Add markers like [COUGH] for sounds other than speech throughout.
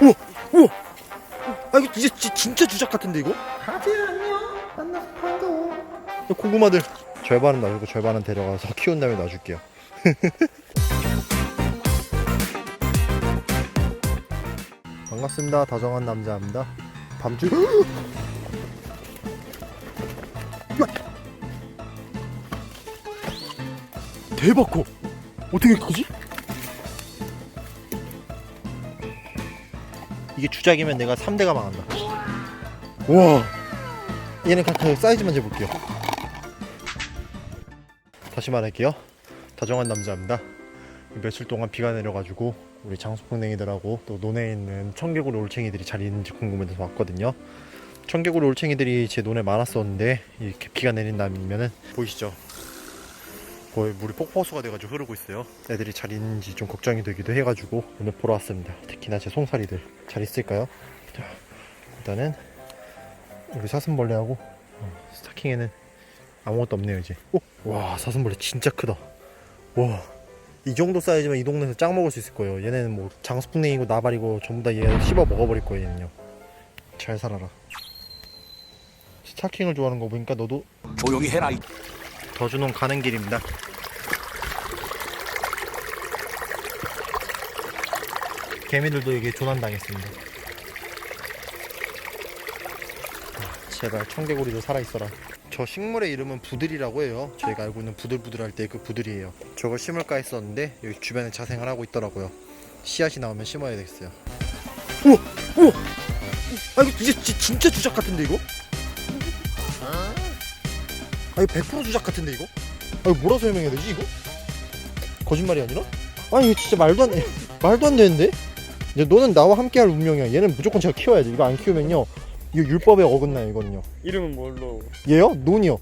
우와 우와. 아 이거 이제 지- 진짜 주작 같은데 이거? 가지 안녕 만나서 반가워. 고구마들. 절반은 놔주고 절반은 데려가서 키운 다음에 놔줄게요. [LAUGHS] 반갑습니다. 다정한 남자입니다. 밤주 대박 커 어떻게 크지? 이게 주작이면 내가 3대가 망한다. 와. 얘는 각각 사이즈만 재볼게요. 다시 말할게요. 다정한 남자입니다. 며칠 동안 비가 내려가지고 우리 장수풍뎅이들하고 또 논에 있는 청개구리 올챙이들이 잘 있는지 궁금해서 왔거든요. 청개구리 올챙이들이 제 논에 많았었는데 이렇게 비가 내린다면은 보이시죠 거의 물이 폭포수가 돼가지고 흐르고 있어요. 애들이 잘 있는지 좀 걱정이 되기도 해가지고 오늘 보러 왔습니다. 특히나 제 송사리들 잘 있을까요? 자, 일단은 우리 사슴벌레하고 어, 스타킹에는 아무것도 없네요 이제. 오! 와 사슴벌레 진짜 크다. 와 이 정도 사이즈면 이 동네에서 짱 먹을 수 있을 거예요. 얘네는 뭐 장수풍뎅이고 나발이고 전부 다얘 씹어 먹어버릴 거예요 얘는요. 잘 살아라. 스타킹을 좋아하는 거 보니까 너도 조용히 해라. 이 더주농 가는 길입니다. 개미들도 이게 조난당했습니다. 아, 제발 청개구리도 살아있어라. 저 식물의 이름은 부들이라고 해요. 저희가 알고 있는 부들부들할 때 그 부들이에요. 저걸 심을까 했었는데 여기 주변에 자생을 하고 있더라고요. 씨앗이 나오면 심어야 되겠어요. 우와 우와. 아 이거 지- 진짜 주작 같은데 이거? 아 이거 100% 주작 같은데 이거? 아 이거 뭐라 설명해야 되지 이거? 거짓말이 아니라? 아니 이거 진짜 말도 안 돼. [LAUGHS] 말도 안 되는데? 이제 너는 나와 함께할 운명이야 얘는 무조건 제가 키워야 돼 이거 안 키우면요 이거 율법에 어긋나요 이거는요 이름은 뭘로? 얘요? 논이요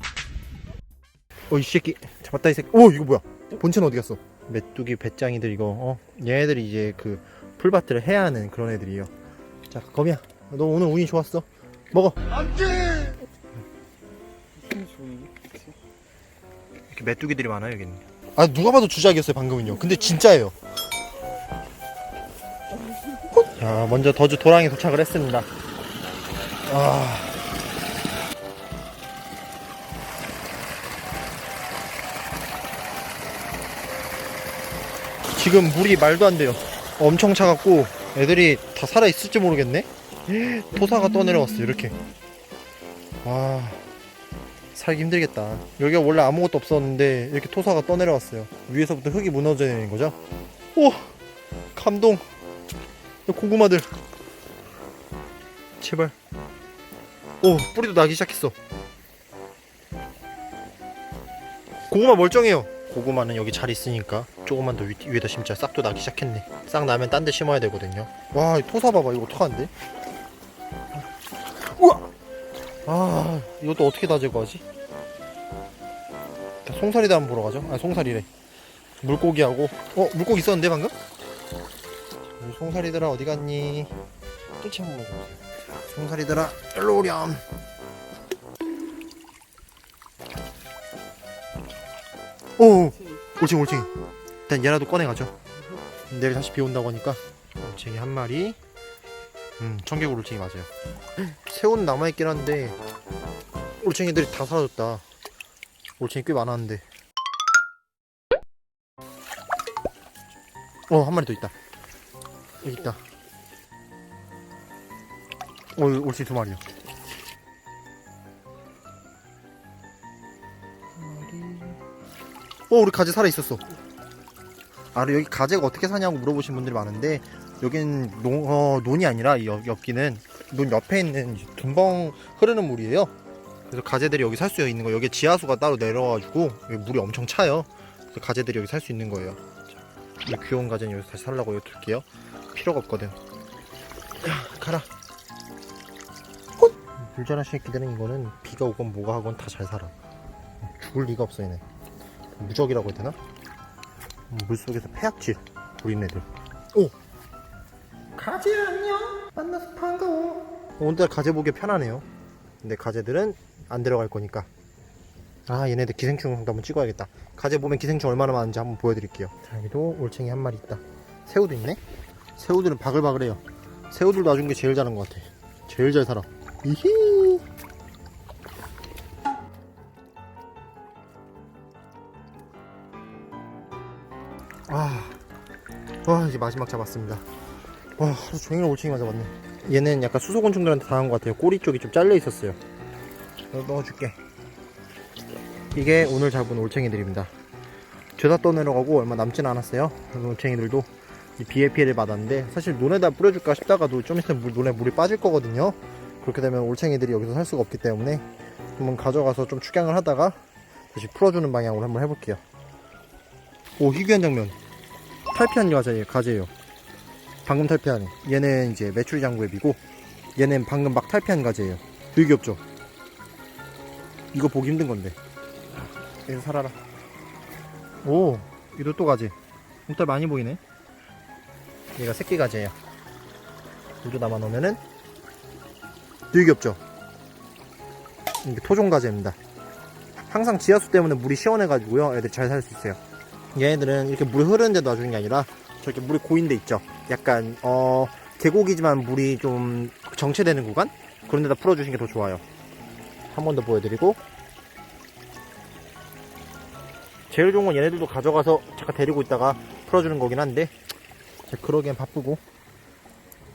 어 이 새끼 잡았다 이 새끼 오 이거 뭐야 본체는 어디 갔어 메뚜기 배짱이들 이거 어 얘네들이 이제 그 풀밭을 해야 하는 그런 애들이에요 자 거미야 너 오늘 운이 좋았어 먹어 힘 좋은데? 이렇게 메뚜기들이 많아요 여기는. 아 누가 봐도 주작이었어요 방금은요. 근데 진짜예요. 자 먼저 더주 도랑이 도착을 했습니다. 아. 지금 물이 말도 안 돼요. 엄청 차갑고 애들이 다 살아 있을지 모르겠네. 토사가 떠내려왔어 이렇게. 와 살기 힘들겠다. 여기가 원래 아무것도 없었는데 이렇게 토사가 떠내려왔어요. 위에서부터 흙이 무너져 내리는 거죠. 오! 감동! 이 고구마들. 제발. 오! 뿌리도 나기 시작했어. 고구마 멀쩡해요. 고구마는 여기 잘 있으니까 조금만 더 위, 위에다 심자 싹도 나기 시작했네. 싹 나면 딴 데 심어야 되거든요. 와, 이 토사 봐봐. 이거 어떡하는데? 아 이것도 어떻게 다 제거하지? 송사리도 한번 보러 가죠. 아 송사리래. 물고기하고. 어 물고기 있었는데 방금? 송사리들아 어디 갔니? 뜰채 한번 먹어보세요. 송사리들아 일로 오렴. 오 올챙이 올챙이. 일단 얘라도 꺼내가죠. 내일 다시 비 온다고 하니까. 올챙이 한 마리 음 청개구리 올챙이 맞아요. 새우는 남아있긴 한데 올챙이들이 다 사라졌다. 올챙이 꽤 많았는데. 어 한 마리 더 있다. 여기 있다. 어 올챙이 두 마리요 어 우리 가재 살아있었어. 아 여기 가재가 어떻게 사냐고 물어보신 분들이 많은데 여긴 농, 어, 논이 아니라 이 옆, 옆기는 논 옆에 있는 둔벙 흐르는 물이에요. 그래서 가재들이 여기 살 수 있는 거. 여기 지하수가 따로 내려가지고 여기 물이 엄청 차요. 그래서 가재들이 여기 살 수 있는 거예요. 자, 이 귀여운 가재는 여기서 다시 살라고 여기 둘게요. 필요가 없거든. 야, 가라. 헛! 불자라 새끼들은 이거는 비가 오건 뭐가 하건 다 잘 살아. 죽을 리가 없어 얘네. 무적이라고 해야 되나? 음, 물속에서 폐악질 부린 애들. 가지 안녕 만나서 반가워 오늘따라 가재 보기 편하네요. 근데 가재들은 안 들어갈 거니까. 아 얘네들 기생충 한번 찍어야겠다. 가재 보면 기생충 얼마나 많은지 한번 보여드릴게요. 자 여기도 올챙이 한 마리 있다. 새우도 있네. 새우들은 바글바글해요. 새우들 놔준 게 제일 잘한 것 같아. 제일 잘 살아. 이히. 아, 와 이제 마지막 잡았습니다. 와 하루 종일 올챙이만 잡았네. 얘는 약간 수소곤충들한테 당한 것 같아요. 꼬리 쪽이 좀 잘려 있었어요. 넣어줄게. 이게 오늘 잡은 올챙이들입니다. 죄다 떠내려가고 얼마 남진 않았어요. 올챙이들도 이 비의 피해를 받았는데 사실 논에다 뿌려줄까 싶다가도 좀 있으면 물, 논에 물이 빠질 거거든요. 그렇게 되면 올챙이들이 여기서 살 수가 없기 때문에 한번 가져가서 좀 축양을 하다가 다시 풀어주는 방향으로 한번 해볼게요. 오 희귀한 장면. 탈피한 가재예요. 가재예요. 방금 탈피한. 얘는 이제 메추리 장구앱이고 얘는 방금 막 탈피한 가재예요. 되게 귀엽죠? 이거 보기 힘든 건데. 얘서 살아라. 오, 이도 또 가재. 목살 많이 보이네. 얘가 새끼 가재예요. 물도 담아 놓으면은 되게 귀엽죠? 이게 토종 가재입니다. 항상 지하수 때문에 물이 시원해 가지고요. 애들이 잘살 수 있어요. 얘네들은 이렇게 물이 흐르는 데 놔주는 게 아니라 저렇게 물이 고인 데 있죠. 약간 어 계곡이지만 물이 좀 정체되는 구간 그런 데다 풀어주시는 게 더 좋아요. 한 번 더 보여드리고 제일 좋은 건 얘네들도 가져가서 잠깐 데리고 있다가 풀어주는 거긴 한데 그러기엔 바쁘고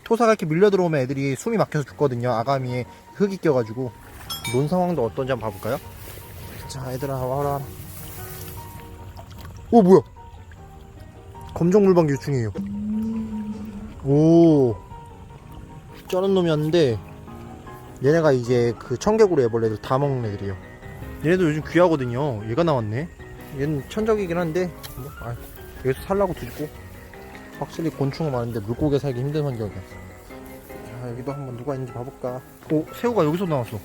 토사가 이렇게 밀려 들어오면 애들이 숨이 막혀서 죽거든요. 아가미에 흙이 껴가지고 논 상황도 어떤지 한번 봐볼까요? 자, 얘들아 와라. 오 뭐야? 검정 물방기 유충이에요. 오, 쩌는 놈이었는데 얘네가 이제 그 청개구리 애벌레들 다 먹는 애들이에요. 얘네도 요즘 귀하거든요. 얘가 나왔네. 얘는 천적이긴 한데 뭐, 아, 여기서 살라고 두고 확실히 곤충은 많은데 물고기 살기 힘든 환경이야. 자, 여기도 한번 누가 있는지 봐볼까. 오, 새우가 여기서 나왔어.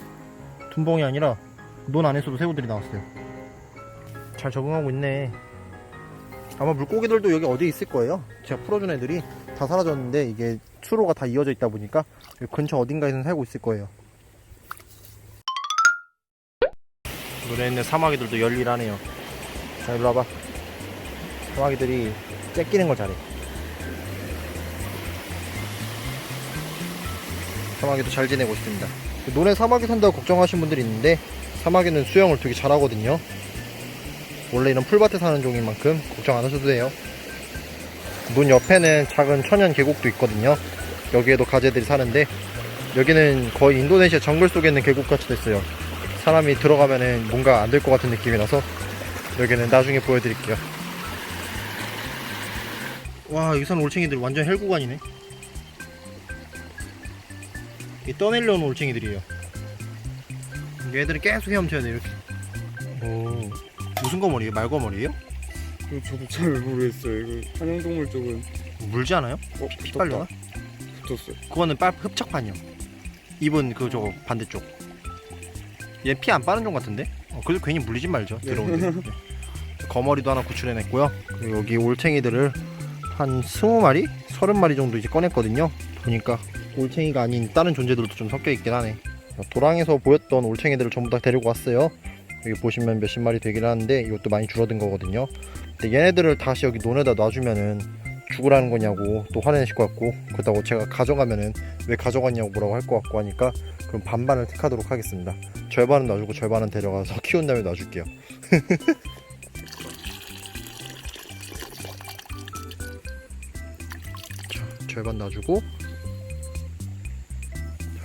둔벙이 아니라 논 안에서도 새우들이 나왔어요. 잘 적응하고 있네. 아마 물고기들도 여기 어디에 있을 거예요. 제가 풀어준 애들이 다 사라졌는데 이게 수로가 다 이어져 있다 보니까 근처 어딘가에는 살고 있을 거예요. 노래 있는 사마귀들도 열일하네요. 자, 일로 와봐. 사마귀들이 째끼는 걸 잘해. 사마귀도 잘 지내고 있습니다. 논에 사마귀 산다고 걱정하시는 분들이 있는데 사마귀는 수영을 되게 잘하거든요. 원래 이런 풀밭에 사는 종인 만큼 걱정 안 하셔도 돼요. 논 옆에는 작은 천연 계곡도 있거든요. 여기에도 가재들이 사는데 여기는 거의 인도네시아 정글 속에 있는 계곡 같이 됐어요. 사람이 들어가면은 뭔가 안 될 것 같은 느낌이라서 여기는 나중에 보여드릴게요. 와 여기 사는 올챙이들 완전 헬구간이네. 이 떠내려온 올챙이들이에요. 얘들은 계속 헤엄쳐야 돼 이렇게. 오 무슨 거머리예요? 말거머리예요? 이거 저도 잘 모르겠어요. 이거 한양동물 쪽은 물지 않아요? 어 피 빨려나? 붙었어요. 그거는 빨 흡착판이요. 입은 그 저거 반대쪽. 얘 피 안 빠는 종 같은데? 어, 그래도 괜히 물리지 말죠. 들어오는데. [LAUGHS] 네. 거머리도 하나 구출해냈고요. 그리고 여기 올챙이들을 한 20마리? 30마리 정도 이제 꺼냈거든요. 보니까 올챙이가 아닌 다른 존재들도 좀 섞여 있긴 하네. 도랑에서 보였던 올챙이들을 전부 다 데리고 왔어요. 여기 보시면 몇십 마리 되긴 하는데 이것도 많이 줄어든 거거든요. 근데 얘네들을 다시 여기 논에다 놔주면은 죽으라는 거냐고 또 화내실 것 같고 그렇다고 제가 가져가면은 왜 가져갔냐고 뭐라고 할 것 같고 하니까 그럼 반반을 택하도록 하겠습니다 절반은 놔주고 절반은 데려가서 [LAUGHS] 키운 다음에 놔줄게요 [LAUGHS] 자, 절반 놔주고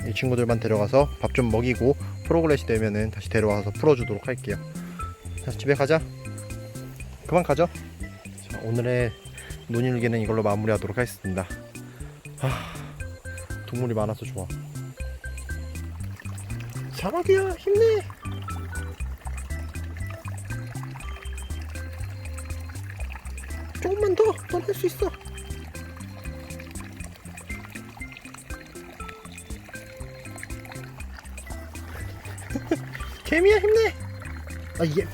이 친구들만 데려가서 밥 좀 먹이고 프로그레시 되면은 다시 데려와서 풀어주도록 할게요 자 집에 가자 그만 가죠 자, 오늘의 논일기는 이걸로 마무리하도록 하겠습니다. 하, 동물이 많아서 좋아. 사막이야 힘내. 조금만 더, 넌 할 수 있어. 개미야 힘내. 아 이게